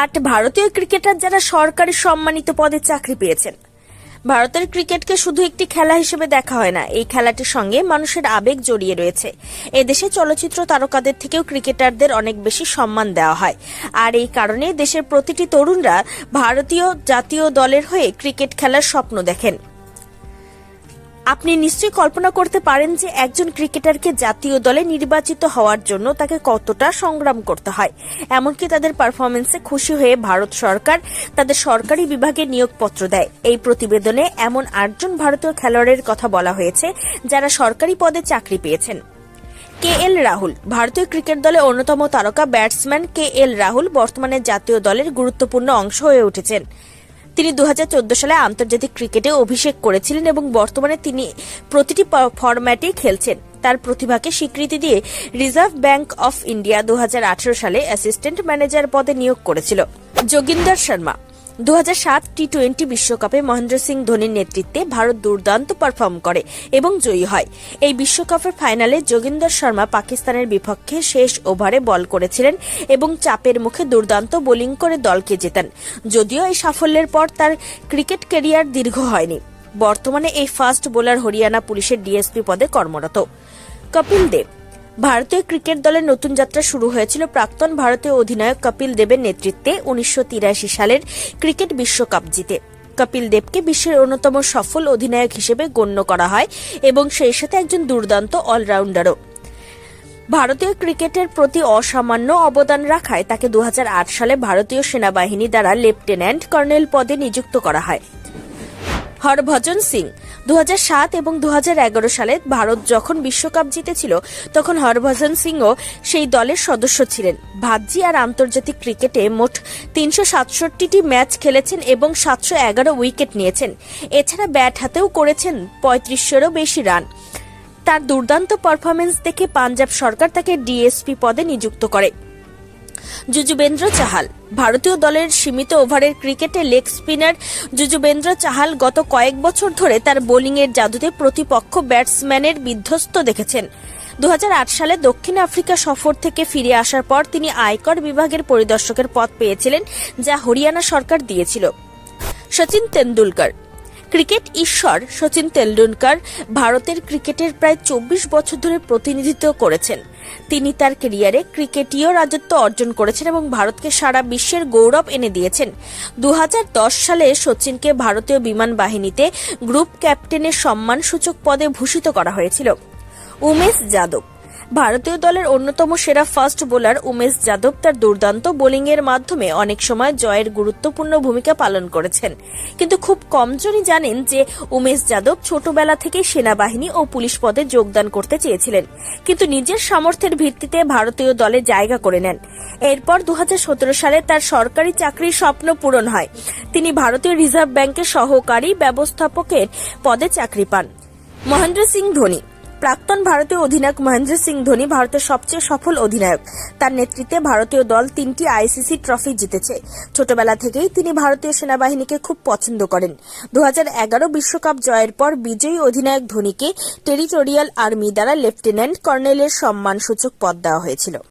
আট ভারতীয় ক্রিকেটার যারা সরকারি সম্মানিত পদে চাকরি পেয়েছেন। ভারতের ক্রিকেটকে শুধু একটি খেলা হিসেবে দেখা হয় না, এই খেলাটির সঙ্গে মানুষের আবেগ জড়িয়ে রয়েছে। এদেশে চলচ্চিত্র তারকাদের থেকেও ক্রিকেটারদের অনেক বেশি সম্মান দেওয়া হয়। আর এই কারণে দেশের প্রতিটি তরুণরা ভারতীয় জাতীয় দলের হয়ে ক্রিকেট খেলার স্বপ্ন দেখেন। আপনি নিশ্চয়ই কল্পনা করতে পারেন যে একজন ক্রিকেটারকে জাতীয় দলে নির্বাচিত হওয়ার জন্য তাকে কতটা সংগ্রাম করতে হয়। এমনকি তাদের পারফরমেন্সে খুশি হয়ে ভারত সরকার তাদের সরকারি বিভাগে নিয়োগপত্র দেয়। এই প্রতিবেদনে এমন আটজন ভারতীয় খেলোয়াড়ের কথা বলা হয়েছে যারা সরকারি পদে চাকরি পেয়েছেন। কে এল রাহুল, ভারতীয় ক্রিকেট দলে অন্যতম তারকা ব্যাটসম্যান কে এল রাহুল বর্তমানে জাতীয় দলের গুরুত্বপূর্ণ অংশ হয়ে উঠেছেন। তিনি দু হাজার চোদ্দ সালে আন্তর্জাতিক ক্রিকেটে অভিষেক করেছিলেন এবং বর্তমানে তিনি প্রতিটি ফরম্যাটে খেলছেন। তার প্রতিভাকে স্বীকৃতি দিয়ে রিজার্ভ ব্যাংক অফ ইন্ডিয়া দু হাজার আঠেরো সালে অ্যাসিস্ট্যান্ট ম্যানেজার পদে নিয়োগ করেছিল। যোগিন্দর শর্মা দু টি টোয়েন্টি বিশ্বকাপে মহেন্দ্র সিং ধোনির নেতৃত্বে ভারত দুর্দান্ত পারফর্ম করে এবং জয়ী হয়। এই বিশ্বকাপের ফাইনালে যোগিন্দর শর্মা পাকিস্তানের বিপক্ষে শেষ ওভারে বল করেছিলেন এবং চাপের মুখে দুর্দান্ত বোলিং করে দলকে জেতান। যদিও এই সাফল্যের পর তার ক্রিকেট ক্যারিয়ার দীর্ঘ হয়নি। বর্তমানে এই ফাস্ট বোলার হরিয়ানা পুলিশের ডিএসপি পদে কর্মরত। কপিল দেব ভারতীয় ক্রিকেট দলের নতুন যাত্রা শুরু হয়েছিল। প্রাক্তন ভারতীয় অধিনায়ক কপিল দেবের নেতৃত্বে উনিশশো তিরাশি সালের ক্রিকেট বিশ্বকাপ জিতে। কপিল দেবকে বিশ্বের অন্যতম সফল অধিনায়ক হিসেবে গণ্য করা হয় এবং সেই সাথে একজন দুর্দান্ত অলরাউন্ডারও। ভারতীয় ক্রিকেটের প্রতি অসামান্য অবদান রাখায় তাকে দু হাজার আট সালে ভারতীয় সেনাবাহিনী দ্বারা লেফটেন্যান্ট কর্নেল পদে নিযুক্ত করা হয়। হরভজন সিং। দু হাজার সাত এবং দু হাজার এগারো সালে ভারত যখন বিশ্বকাপ জিতেছিল, তখন হরভজন সিংও সেই দলের সদস্য ছিলেন। ভাজ্জি আর আন্তর্জাতিক ক্রিকেটে মোট তিনশো সাতষট্টিটি ম্যাচ খেলেছেন এবং সাতশো এগারো উইকেট নিয়েছেন। এছাড়া ব্যাট হাতেও করেছেন পঁয়ত্রিশশোরও বেশি রান। তার দুর্দান্ত পারফরমেন্স দেখে পাঞ্জাব সরকার তাকে ডিএসপি পদে নিযুক্ত করে। যুজুবেন্দ্র চাহাল। ভারতীয় দলের সীমিত ওভারের ক্রিকেটে লেগ স্পিনার যুজুবেন্দ্র চাহাল গত কয়েক বছর ধরে তার বোলিংয়ের জাদুতে প্রতিপক্ষ ব্যাটসম্যানের বিধ্বস্ত দেখেছেন। দু হাজার আট সালে দক্ষিণ আফ্রিকা সফর থেকে ফিরে আসার পর তিনি আয়কর বিভাগের পরিদর্শকের পদ পেয়েছিলেন, যা হরিয়ানা সরকার দিয়েছিল। সচিন তেন্ডুলকর ক্রিকেট ঈশ্বর সচিন তেন্ডুলকর ভারতের ক্রিকেটের প্রায় চব্বিশ বছর ধরে প্রতিনিধিত্ব করেছেন। তিনি তার ক্যারিয়ারে ক্রিকেটীয় রাজত্ব অর্জন করেছেন এবং ভারতকে সারা বিশ্বের গৌরব এনে দিয়েছেন। দু হাজার দশ সালে সচিনকে ভারতীয় বিমান বাহিনীতে গ্রুপ ক্যাপ্টেনের সম্মানসূচক পদে ভূষিত করা হয়েছিল। উমেশ যাদব ভারতীয় দলের অন্যতম সেরা ফাস্ট বোলার উমেশ যাদব তার দুর্দান্ত বোলিংয়ের মাধ্যমে অনেক সময় জয়ের গুরুত্বপূর্ণ ভূমিকা পালন করেছেন। কিন্তু খুব কমজনই জানেন যে উমেশ যাদব ছোটবেলা থেকে সেনাবাহিনী ও পুলিশ পদে যোগদান করতে চেয়েছিলেন। কিন্তু নিজের সামর্থ্যের ভিত্তিতে ভারতীয় দলে জায়গা করে নেন। এরপর দু হাজার সতেরো সালে তার সরকারি চাকরির স্বপ্ন পূরণ হয়। তিনি ভারতীয় রিজার্ভ ব্যাংকের সহকারী ব্যবস্থাপকের পদে চাকরি পান। মহেন্দ্র সিং ধোনি প্রাক্তন ভারতীয় অধিনায়ক মহেন্দ্র সিং ধোনি ভারতের সবচেয়ে সফল অধিনায়ক। তার নেতৃত্বে ভারতীয় দল তিনটি আইসিসি ট্রফি জিতেছে। ছোটবেলা থেকেই তিনি ভারতীয় সেনাবাহিনীকে খুব পছন্দ করেন। দু বিশ্বকাপ জয়ের পর বিজয়ী অধিনায়ক ধোনিকে টেরিটোরিয়াল আর্মি দ্বারা লেফটেন্যান্ট কর্নেলের সম্মানসূচক পদ দেওয়া হয়েছিল।